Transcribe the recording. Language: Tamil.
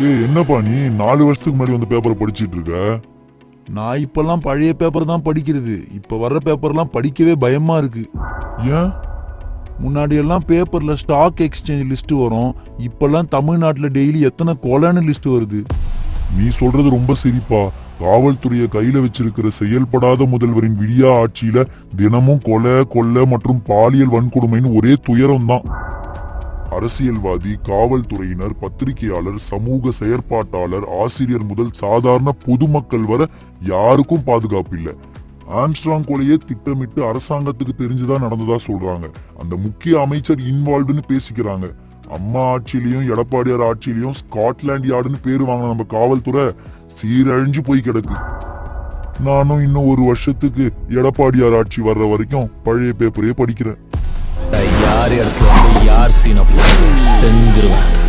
ஏய் என்னப்பா நீ? நாலு வருஷத்துக்கு முன்னாடி வந்து பேப்பரை படிச்சிட்டு இருக்க? நான் இப்பெல்லாம் பழைய பேப்பர் தான் படிக்கிறது. இப்ப வர்ற பேப்பர்லாம் படிக்கவே பயமா இருக்கு. ஏன்? முன்னாடி எல்லாம் பேப்பர்ல ஸ்டாக் எக்ஸ்சேஞ்ச் லிஸ்ட் வரும். இப்பெல்லாம் தமிழ்நாட்டுல டெய்லி எத்தனை கொலைன்னு லிஸ்ட் வருது. நீ சொல்றது ரொம்ப சரிப்பா. காவல்துறையை கையில வச்சிருக்கிற செயல்படாத முதல்வரின் விடியா ஆட்சியில தினமும் கொலை கொள்ளை மற்றும் பாலியல் வன்கொடுமைன்னு ஒரே துயரம் தான் அரசியல்வாதி காவல்துறையினர் பத்திரிகையாளர் சமூக செயற்பாட்டாளர் ஆசிரியர் முதல் சாதாரண பொதுமக்கள் வர யாருக்கும் பாதுகாப்பு இல்லை. ஆம்ஸ்ட்ராங் கொலையே திட்டமிட்டு அரசாங்கத்துக்கு தெரிஞ்சுதான் நடந்ததா சொல்றாங்க. அந்த முக்கிய அமைச்சர் இன்வால்வ்டுன்னு பேசிக்கிறாங்க. அம்மா ஆட்சியிலையும் எடப்பாடியார் ஆட்சியிலையும் ஸ்காட்லாண்ட் யார்டுன்னு பேரு வாங்கின நம்ம காவல்துறை சீரழிஞ்சு போய் கிடக்கு. நானும் இன்னும் ஒரு வருஷத்துக்கு எடப்பாடியார் ஆட்சி வர்ற வரைக்கும் பழைய பேப்பரையே படிக்கிறேன். யார் இடத்துல யார் சீனம் செஞ்சிருவேன்.